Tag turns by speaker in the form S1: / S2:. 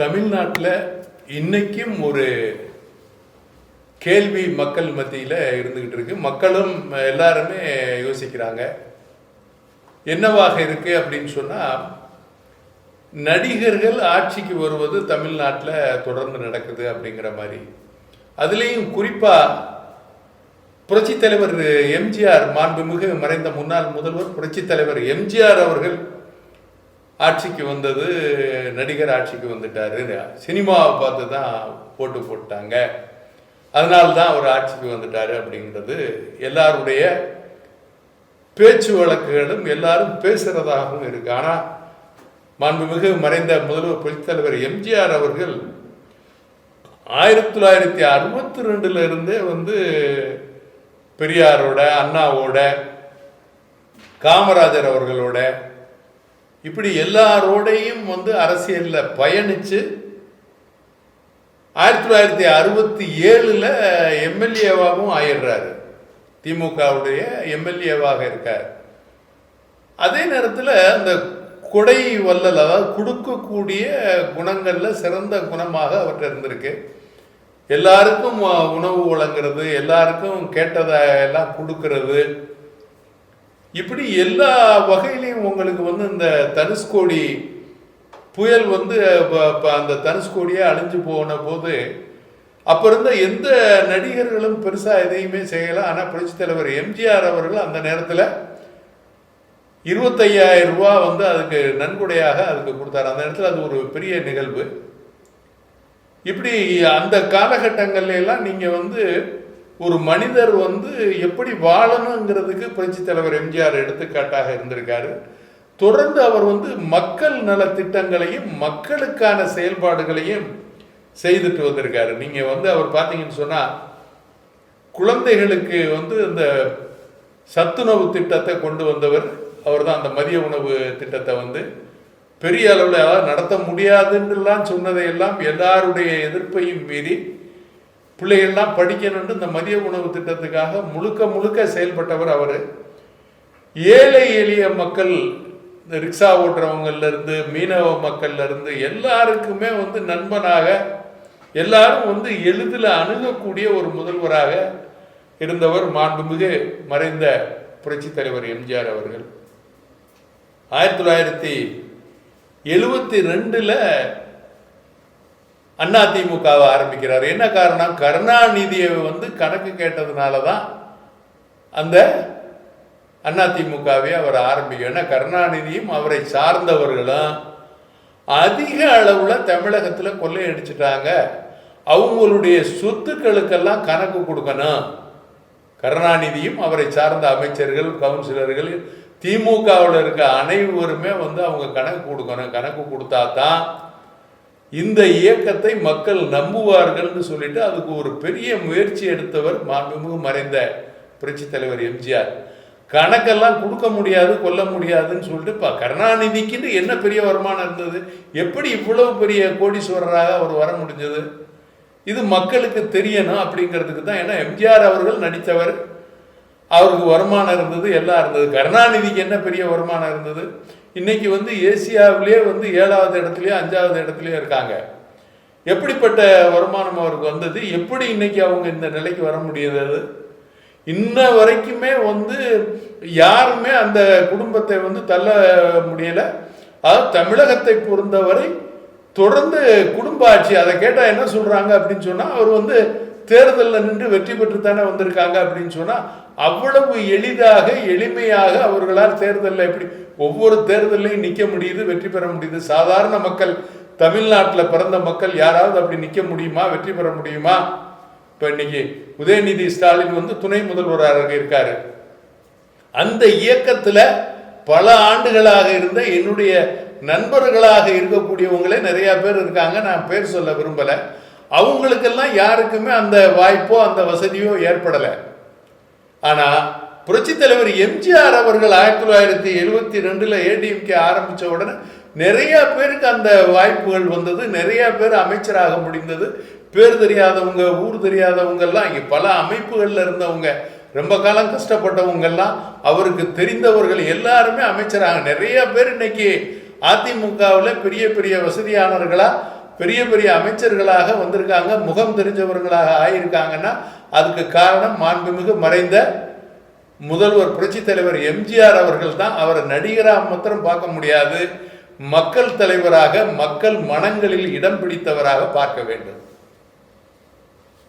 S1: தமிழ்நாட்டில் இன்றைக்கும் ஒரு கேள்வி மக்கள் மத்தியில் இருந்துக்கிட்டு இருக்கு. மக்களும் எல்லாருமே யோசிக்கிறாங்க. என்னவாக இருக்கு அப்படின்னு சொன்னால் நடிகர்கள் ஆட்சிக்கு வருவது தமிழ்நாட்டில் தொடர்ந்து நடக்குது அப்படிங்கிற மாதிரி. அதுலேயும் குறிப்பாக புரட்சித் தலைவர் எம்ஜிஆர் மாண்புமிகு மறைந்த முன்னாள் முதல்வர் புரட்சித் தலைவர் எம்ஜிஆர் அவர்கள் ஆட்சிக்கு வந்தது நடிகர் ஆட்சிக்கு வந்துட்டாரு. சினிமாவை பார்த்து தான் போட்டு போட்டாங்க. அதனால தான் அவர் ஆட்சிக்கு வந்துட்டாரு அப்படிங்கிறது எல்லாருடைய பேச்சு வழக்குகளும் எல்லாரும் பேசுறதாகவும் இருக்கு. ஆனால் மாண்புமிகு மறைந்த முதல்வர் புரட்சித் தலைவர் எம்ஜிஆர் அவர்கள் ஆயிரத்தி தொள்ளாயிரத்தி அறுபத்தி ரெண்டுல இருந்தே வந்து பெரியாரோட அண்ணாவோட காமராஜர் அவர்களோட இப்படி எல்லாரோடையும் வந்து அரசியலில் பயணித்து ஆயிரத்தி தொள்ளாயிரத்தி அறுபத்தி ஏழில் எம்எல்ஏவாகவும் ஆயிடுறாரு. திமுகவுடைய எம்எல்ஏவாக இருக்கார். அதே நேரத்தில் அந்த கொடை வல்லல் அதாவது கொடுக்கக்கூடிய குணங்களில் சிறந்த குணமாக அவர்கிட்ட இருந்திருக்கு. எல்லாருக்கும் உணவு வழங்குறது எல்லாருக்கும் கேட்டதை எல்லாம் கொடுக்கறது இப்படி எல்லா வகையிலையும் உங்களுக்கு வந்து இந்த தனுஷ்கோடி புயல் வந்து ப- ப- அந்த தனுஷ்கோடியே அழிஞ்சு போன போது அப்போ இருந்த எந்த நடிகர்களும் பெருசாக எதையுமே செய்யலை. ஆனால் புரட்சி தலைவர் எம்ஜிஆர் அவர்கள் அந்த நேரத்தில் இருபத்தையாயிரம் ரூபா வந்து அதுக்கு நன்கொடையாக அதுக்கு கொடுத்தாரு. அந்த நேரத்தில் அது ஒரு பெரிய நிகழ்வு. இப்படி அந்த காலகட்டங்கள்ல எல்லாம் நீங்கள் வந்து ஒரு மனிதர் வந்து எப்படி வாழணுங்கிறதுக்கு புரட்சி தலைவர் எம்ஜிஆர் எடுத்துக்காட்டாக இருந்திருக்காரு. தொடர்ந்து அவர் வந்து மக்கள் நல திட்டங்களையும் மக்களுக்கான செயல்பாடுகளையும் செய்துட்டு வந்திருக்காரு. நீங்க வந்து அவர் பார்த்தீங்கன்னு சொன்னா குழந்தைகளுக்கு வந்து இந்த சத்துணவு திட்டத்தை கொண்டு வந்தவர். அவர் தான் அந்த மதிய உணவு திட்டத்தை வந்து பெரிய அளவில் அதாவது நடத்த முடியாதுன்னுலாம் சொன்னதையெல்லாம் எல்லாருடைய எதிர்ப்பையும் மீறி பிள்ளைகள்லாம் படிக்கணும்னு இந்த மதிய உணவு திட்டத்துக்காக முழுக்க முழுக்க செயல்பட்டவர் அவர். ஏழை எளிய மக்கள் இந்த ரிக்ஷா ஓட்டுறவங்கள்லேருந்து மீனவ மக்கள்லேருந்து எல்லாருக்குமே வந்து நண்பனாக எல்லாரும் வந்து எளிதில் அணுகக்கூடிய ஒரு முதல்வராக இருந்தவர் மாண்புமிகு மறைந்த புரட்சித் தலைவர் எம்ஜிஆர் அவர்கள். ஆயிரத்தி தொள்ளாயிரத்தி எழுபத்தி ரெண்டில் அண்ணா திமுகவை ஆரம்பிக்கிறார். என்ன காரணம்? கருணாநிதியை வந்து கணக்கு கேட்டதுனால தான் அந்த அண்ணா அதிமுகவை அவர் ஆரம்பிக்கும் ஏன்னா கருணாநிதியும் அவரை சார்ந்தவர்களும் அதிக அளவில் தமிழகத்தில் கொள்ளையடிச்சிட்டாங்க. அவங்களுடைய சொத்துக்களுக்கெல்லாம் கணக்கு கொடுக்கணும். கருணாநிதியும் அவரை சார்ந்த அமைச்சர்கள் கவுன்சிலர்கள் திமுகவில் இருக்க அனைவருமே வந்து அவங்க கணக்கு கொடுக்கணும். கணக்கு கொடுத்தா தான் இந்த இயக்கத்தை மக்கள் நம்புவார்கள்னு சொல்லிட்டு அதுக்கு ஒரு பெரிய முயற்சி எடுத்தவர் மாண்புமிகு மறைந்த புரட்சித் தலைவர் எம்ஜிஆர். கணக்கெல்லாம் கொடுக்க முடியாது கொல்ல முடியாதுன்னு சொல்லிட்டு இப்போ கருணாநிதிக்குன்னு என்ன பெரிய வருமானம் இருந்தது? எப்படி இவ்வளவு பெரிய கோடீஸ்வரராக அவர் வர முடிஞ்சது? இது மக்களுக்கு தெரியணும் அப்படிங்கிறதுக்கு தான். ஏன்னா எம்ஜிஆர் அவர்கள் நடித்தவர். அவருக்கு வருமானம் இருந்தது எல்லாம் இருந்தது. கருணாநிதிக்கு என்ன பெரிய வருமானம் இருந்தது? இன்னைக்கு வந்து ஏசியாவிலே வந்து ஏழாவது இடத்துலயோ அஞ்சாவது இடத்துலயோ இருக்காங்க. எப்படிப்பட்ட வருமானம் அவருக்கு வந்தது? எப்படி இன்னைக்கு அவங்க இந்த நிலைக்கு வர முடியுது இன்ன வரைக்குமே வந்து யாருமே அந்த குடும்பத்தை வந்து தள்ள முடியல. அதாவது தமிழகத்தை பொறுத்தவரை தொடர்ந்து குடும்ப ஆட்சி அதை கேட்டால் என்ன சொல்றாங்க அப்படின்னு சொன்னால் அவர் வந்து தேர்தலில் நின்று வெற்றி பெற்று தானே வந்திருக்காங்க அப்படின்னு சொன்னால் அவ்வளவு எளிதாக எளிமையாக அவர்களால் தேர்தலில் எப்படி ஒவ்வொரு தேர்தலையும் நிற்க முடியுது வெற்றி பெற முடியுது. சாதாரண மக்கள் தமிழ்நாட்டில் பிறந்த மக்கள் யாராவது அப்படி நிற்க முடியுமா வெற்றி பெற முடியுமா? இப்போ இன்னைக்கு உதயநிதி ஸ்டாலின் வந்து துணை முதல்வராக இருக்காரு. அந்த இயக்கத்தில் பல ஆண்டுகளாக இருந்த என்னுடைய நண்பர்களாக இருக்கக்கூடியவங்களே நிறைய பேர் இருக்காங்க நான் பேர் சொல்ல விரும்பலை. அவங்களுக்கெல்லாம் யாருக்குமே அந்த வாய்ப்போ அந்த வசதியோ ஏற்படலை. ஆனால் புரட்சித் தலைவர் எம்ஜிஆர் அவர்கள் ஆயிரத்தி தொள்ளாயிரத்தி எழுபத்தி ரெண்டில் ஏடிஎம்கே ஆரம்பித்த உடனே நிறைய பேருக்கு அந்த வாய்ப்புகள் வந்தது நிறைய பேர் அமைச்சராக முடிந்தது. பேர் தெரியாதவங்க ஊர் தெரியாதவங்க எல்லாம் இங்கே பல அமைப்புகளில் இருந்தவங்க ரொம்ப காலம் கஷ்டப்பட்டவங்கெல்லாம் அவருக்கு தெரிந்தவர்கள் எல்லாருமே அமைச்சராக நிறைய பேர் இன்னைக்கு அதிமுகவில் பெரிய பெரிய வசதியானவர்களா பெரிய பெரிய அமைச்சர்களாக வந்திருக்காங்க முகம் தெரிஞ்சவர்களாக ஆயிருக்காங்கன்னா அதுக்கு காரணம் மாண்புமிகு மறைந்த முதல்வர் புரட்சி தலைவர் எம்ஜிஆர் அவர்கள் தான். அவரை நடிகராக மாத்திரம் பார்க்க முடியாது. மக்கள் தலைவராக மக்கள் மனங்களில் இடம் பிடித்தவராக பார்க்க வேண்டும்.